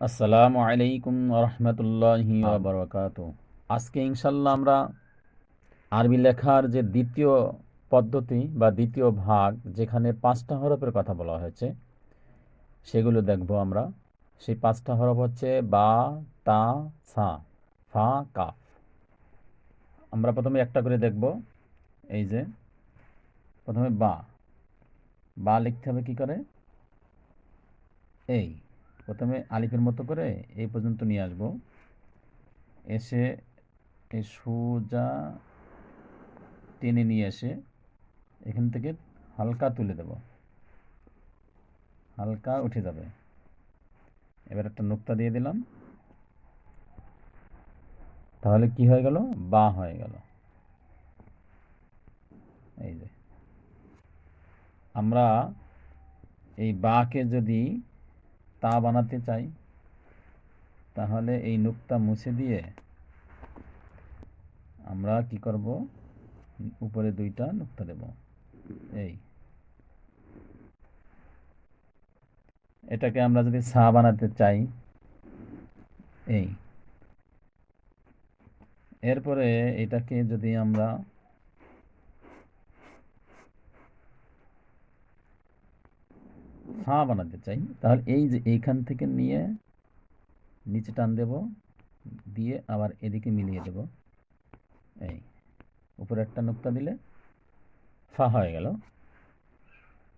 আসসালামু আলাইকুম রহমতুল্লাহি বারকাত আজকে ইনশাল্লাহ আমরা আরবি লেখার যে দ্বিতীয় পদ্ধতি বা দ্বিতীয় ভাগ যেখানে পাঁচটা হরফের কথা বলা হয়েছে সেগুলো দেখব আমরা। সেই পাঁচটা হরফ হচ্ছে বা তা সা ফা কাফ। আমরা প্রথমে একটা করে দেখব। এই যে প্রথমে বা। বা লিখতে হবে কি করে? এই। প্রথমে আলিফের মতো করে এই পর্যন্ত নিয়ে আসব। এসে এই সোজা টেনে নিয়ে এসে এখান থেকে হালকা তুলে দেব। হালকা উঠে যাবে। এবার একটা নোক্তা দিয়ে দিলাম। তাহলে কি হয়ে গেল? বা হয়ে গেল। এই যে। আমরা এই বাকে যদি তা বানাতে চাই, তাহলে এই নুকতা মুছে দিয়ে আমরা কি করব? উপরে দুইটা নুকতা দেব। এই। এটাকে আমরা যদি সা বানাতে চাই, এই। এরপরে এটাকে যদি আমরা ফা বানাতে চাই, তাহলে এই যে এইখান থেকে নিয়ে নিচে টান দেব, দিয়ে আবার এদিকে মিলিয়ে দেব। এই, উপরে একটা নোক্তা দিলে ফা হয়ে গেল।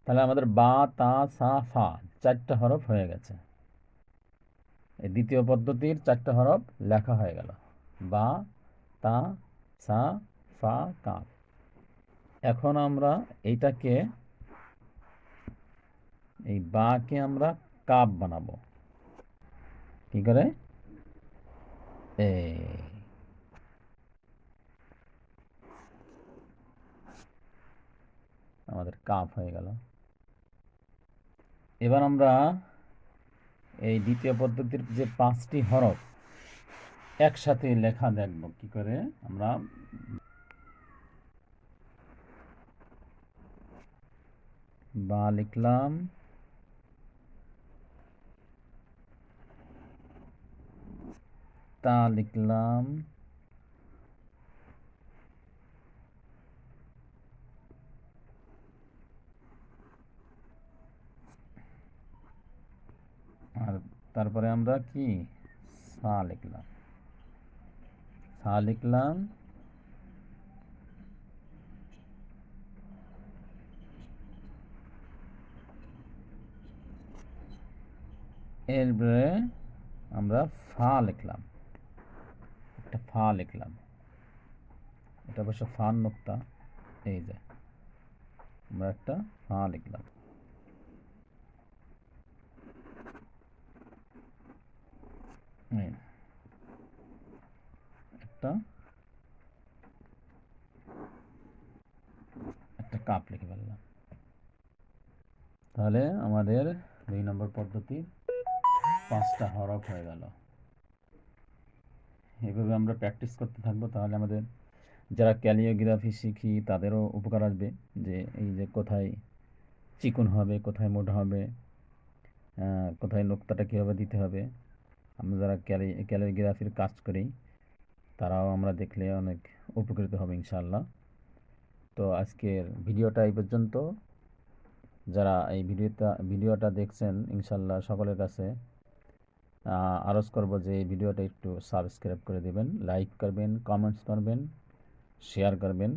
তাহলে আমাদের বা, তা, সা, ফা চারটা হরফ হয়ে গেছে। এই দ্বিতীয় পদ্ধতির চারটা হরফ লেখা হয়ে গেল। বা, তা, সা, ফা, কা। এখন আমরা এইটাকে এই বাকে আমরা কাপ বানাবো। কি করে? এই আমাদের কাপ হয়ে গেল। এবার আমরা এই দ্বিতীয় পদ্ধতির যে পাঁচটি হরফ একসাথে লেখা দেখব, কি করে? আমরা বা লিখলাম তা লিখলাম। আর তারপরে আমরা কি? সা লিখলাম। সা লিখলাম। এরপরে আমরা ফা লিখলাম। একটা ফা লিখলাম। এটা অবশ্য ফান নোক্তা। এই যে, আমরা একটা ফা লিখলাম। একটা একটা কাপ লিখে ফেললাম। তাহলে আমাদের দুই নম্বর পদ্ধতি পাঁচটা হরফ হয়ে গেল। এভাবে আমরা প্র্যাকটিস করতে থাকব, তাহলে আমাদের যারা ক্যালিওগ্রাফি শিখি তাদেরও উপকার আসবে যে এই যে কোথায় চিকন হবে, কোথায় মোটা হবে কোথায় নোক্তাটা কীভাবে দিতে হবে। আমরা যারা ক্যালি, ক্যালিওগ্রাফির কাজ করি, তারাও আমরা দেখলে অনেক উপকৃত হবে ইনশাল্লাহ তো আজকের ভিডিওটা এই পর্যন্ত। যারা এই ভিডিওটা ভিডিওটা দেখছেন ইনশাল্লাহ সকলের কাছে আরজ করব যে এই ভিডিওটা একটু সাবস্ক্রাইব করে দেবেন লাইক করবেন কমেন্টস করবেন শেয়ার করবেন।